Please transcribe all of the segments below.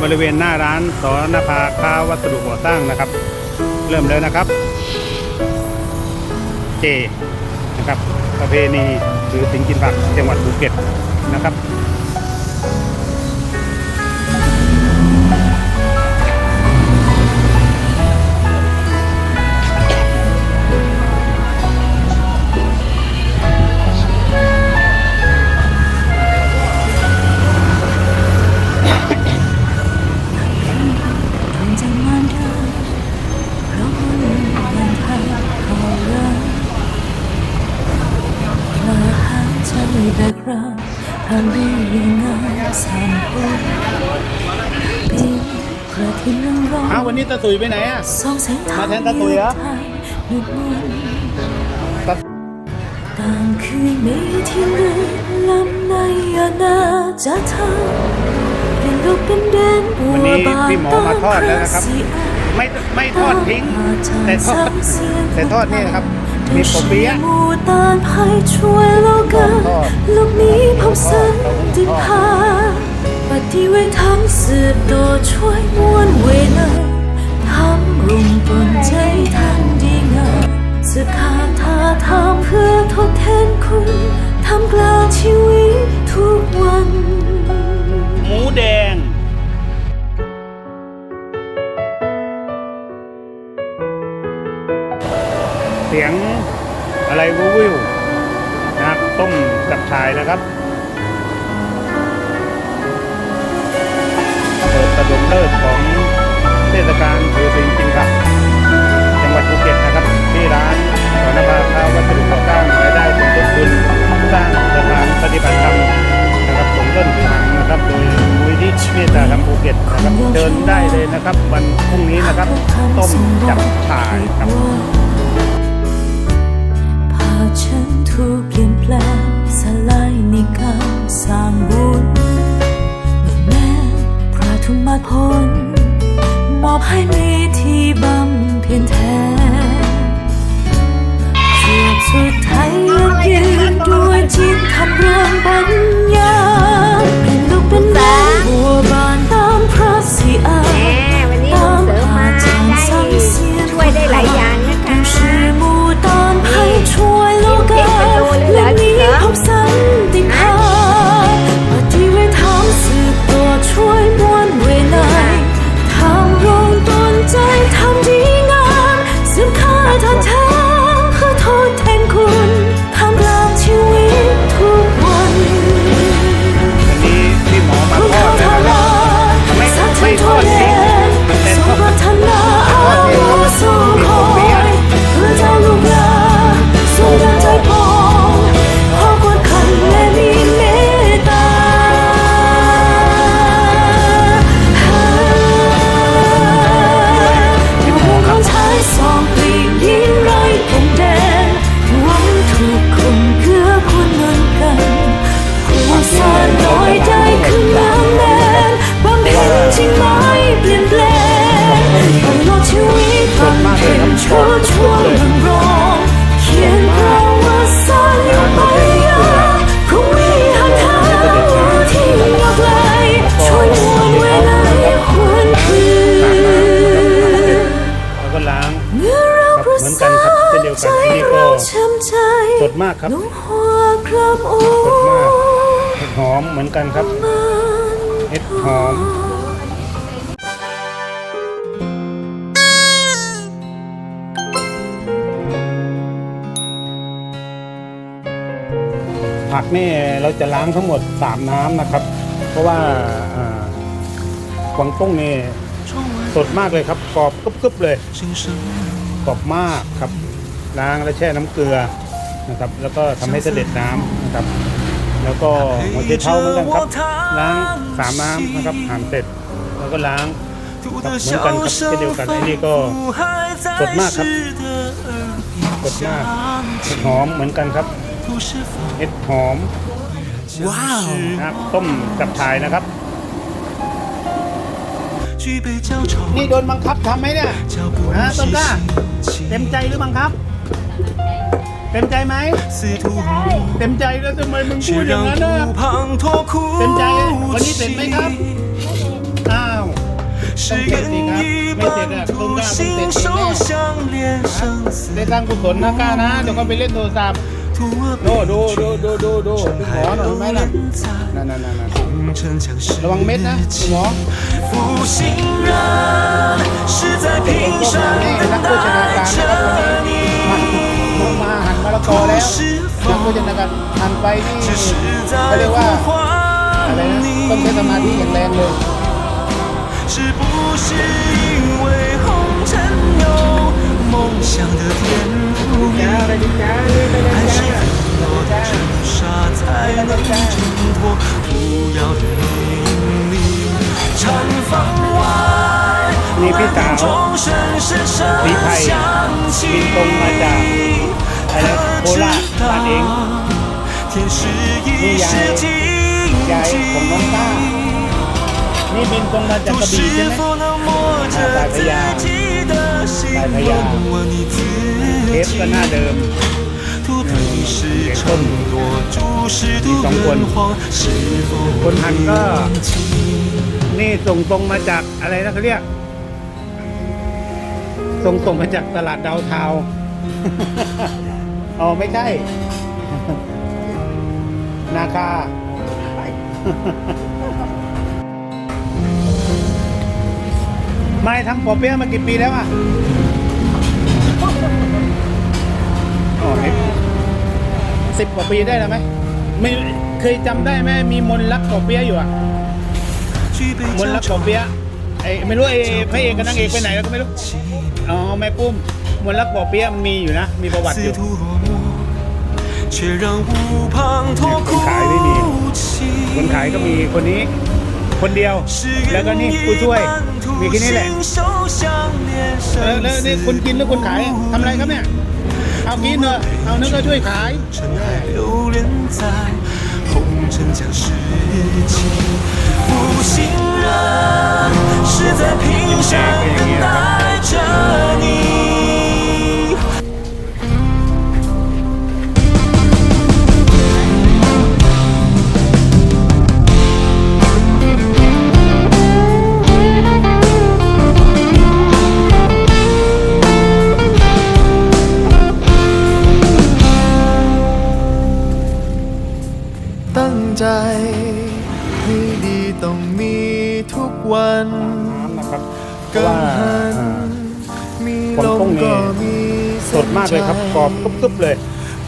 บริเวณหน้าร้านสอนภาค้าวัสดุก่อสร้างนะครับ เริ่มแล้วนะครับ เจนะครับ ประเพณีหรือสิงกินผักจังหวัดภูเก็ตนะครับ อาทิตย์เรืองรองอ้าววันนี้ตาตุยไปไหนอะสองแสงทางมาแทนตาตุ๋ยเหรอหยุดมุนตาต่างคืนไม่ที่ลืมลำในอาณาจะเธอเป็นลูกเป็นเด่นบัววันนี้บานพี่หมอมาทอดแล้วนะครับ ไม่ไม่ทอดทิ้ง แต่ทอดแต่ทอดนี่นะครับ มีปอเปี๊ยะหมู่ตานภัยช่วยโลกาทอดลูกนี้พบสันติภาปฏิเวททั้งสืบต่อช่วยม้วนเวลาทำรุ่งปนใจท่านดีงามสืบขาดท่า นะครับเปิดระดมเลิศของเทศกาลถือสิงกินผักจังหวัดภูเก็ตนะครับ ที่ร้านสอนภาข้าววัสดุก่อสร้างรายได้สมทบทุนสร้างสถานปฏิบัติธรรมนะครับของต้นทางนะครับโดยมูลที่เมตตาธรรมภูเก็ตนะครับเดินได้เลยนะครับ วันพรุ่งนี้นะครับ ต้มจับฉ่ายครับ พลมอบให้มี ดมากครับนุ่งหัวกรามโอ้สดมากเห็ดหอมเหมือนกันครับเห็ดหอมผักนี่เราจะล้างทั้งหมด 3 น้ำนะครับ เพราะว่าอ่ากวางตุ้งนี่สดมากเลยครับกรอบกรึบๆเลยกรอบมากครับล้างและแช่น้ำเกลือ นะครับ แล้วก็ทำให้เสด็จน้ำนะครับ แล้วก็หัวเจเท้าเหมือนกันครับ ล้างสามน้ำนะครับหามเสร็จ แล้วก็ล้างเหมือนกันครับเช่นเดียวกันไอ้นี่ก็สดมากครับสดมากหอมเหมือนกันครับเห็ดหอมว้าวครับต้มกับชายนะครับนี่โดนบังคับทำไหมเนี่ยฮะต้นกล้าเต็มใจหรือบังคับ เต็มใจไหม 似途 เต็มใจแล้วทำไมมึงพู 却 ดอย่าง 让 นั้นนะ 顾旁脱裤 เต็มใจวันนี้เสร็จไหมครับ อ้าว 是演一半途心手相连生死 ได้สร้างกุศลนะกล้านะเดี๋ยวก็ไปเล่นโทรศัพท์ 图我 โดูดูดูดูดูดูคุณหมอหน่อยไหมล่ะ 在 นั่นนั่นนั่น 红尘将世 ระวังเม็ดนะคุณหมอ 负心人是在 เป็น 平 ต้ม 生 นี่นัก 等 โภชนาการ 待 นะครับวัน 着 นี้ 你 มาลง มาหันมะละกอแล้วนักโภชนาการหันไปนี่ 只是 เขาเรี 在 ยกว่า 呼 อะไร 唤 นะต้องใช้สมาธิ 你 อย่างแรงเลย 是不是因为红尘有梦想的天赋还是我的尘沙才能挣脱不要的引力？禅房外， นี่พี่สาว 钟声声 โคราชบ้านเองนี่ยายยายของน้องต้านี่บินตรงมาจากกระบี่ใช่ไหมตายพยาตายพยาเทปก็น้าเดิมเก็ต้นมีสองคน คนหันก็ นี่ส่งตรงมาจากอะไรนะเขาเรียก ส่งตรงมาจากตลาดดาวเทา อ๋อไม่ใช่ นาคา ไม่ทำปอเปี้ยมากี่ปีแล้วอะอ๋อสิบกว่าปีได้แล้วไหมไม่เคยจำได้ไหมมีมนลักปอเปี้ยอยู่อะมนลักปอเปี้ยไอไม่รู้ไอพระเอกกับนางเอกไปไหนแล้วก็ไม่รู้ อ๋อแม่ปุ้มมนลักปอเปี้ยมีอยู่นะ มีประวัติอยู่ 却让无滂沱哭 ขายไม่มี 泣。 คนขายก็มีคนนี้ คนเดียว แล้วก็นี่ผู้ช่วย มีแค่นี้แหละ เออแล้วนี่คนกินหรือคนขายทำอะไรครับเนี่ย เอากินเถอะเอานึกก็ช่วยขาย 尘埃流连在红尘将世纪， เพกัราะงว่าหันอ่ามีกวางลตุ้มงนี่ก็มีสดมากเลยครับกรอบกรุบๆเลย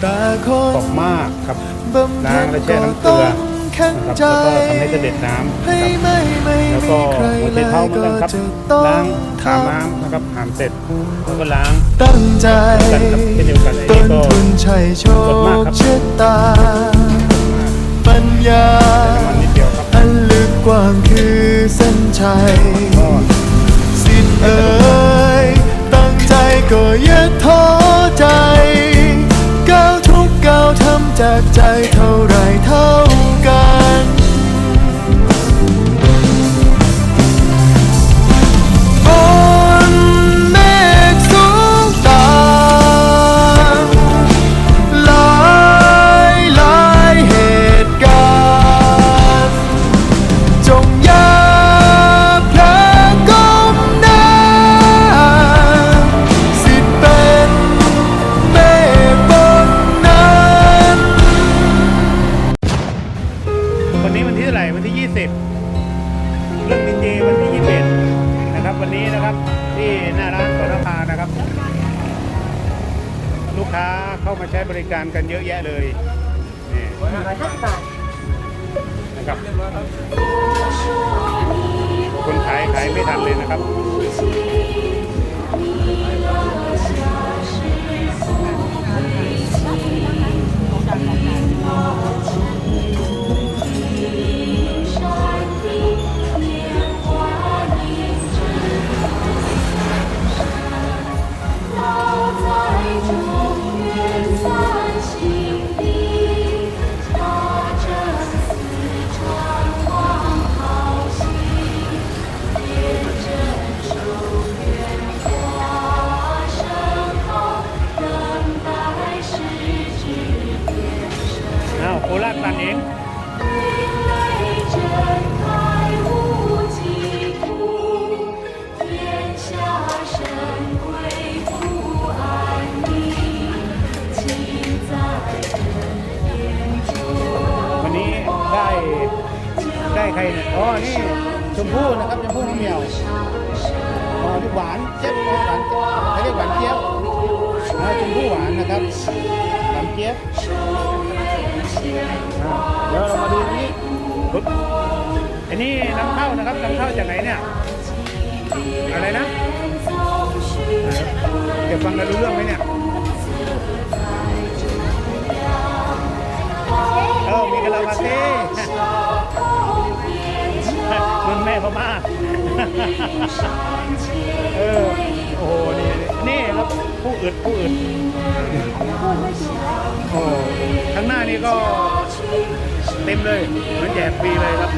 แต่คกรนอบมากครับบำล้าเพ็งญและแช่ก็น้ำเกลืต้อองแข็งนะครับใจแล้วก็ทำให้เสด็จน้ำให้นะครับไม่ไม่แล้วมีก็ใครหัวเลใจยเท้าเหมือนก็กันครับจะต้องล้างทอาบน้ำนะครับอาบเสร็จแล้วก็ล้างำตั้งใจกันครับเช่นเดียวกันไอ้ต้นี่นก็ทุนใช่โชสดมากคครับชะตา ปัญญา น้ำมันนิดเดียวครับ อันลึกกว้างคือเส้นชัย ก็สิ้น เอ่ยตั้งใจก็อย่าท้อใจ ก้าวทุกก้าวทำจากใจเท่าไรเท่ากัน วันนี้วันที่เท่าไหร่วันที่ 20 เรื่องดินเจวันที่ 21 นะครับ วันนี้นะครับที่หน้าร้านสอนภานะครับ ลูกค้าเข้ามาใช้บริการกันเยอะแยะเลยนี่นะครับคนขายขายไม่ทันเลยนะครับ หวานเจี๊ยบอ่าเดี๋ยวเรามาดูนี่ปึ๊บอันนี้นำเข้านะครับนำเข้าจากไหนเนี่ย อะไรนะเดี๋ยวฟังกันรู้เรื่องไหมเนี่ยเออมีกะลามาเซ่รุ่นแม่พม่าเออ โอ้โห นี่ นี่ครับ ผู้อึดผู้อึดโอ้ข้างหน้านี่ก็เต็มเลยเหมือนแจกฟรีเลยครับ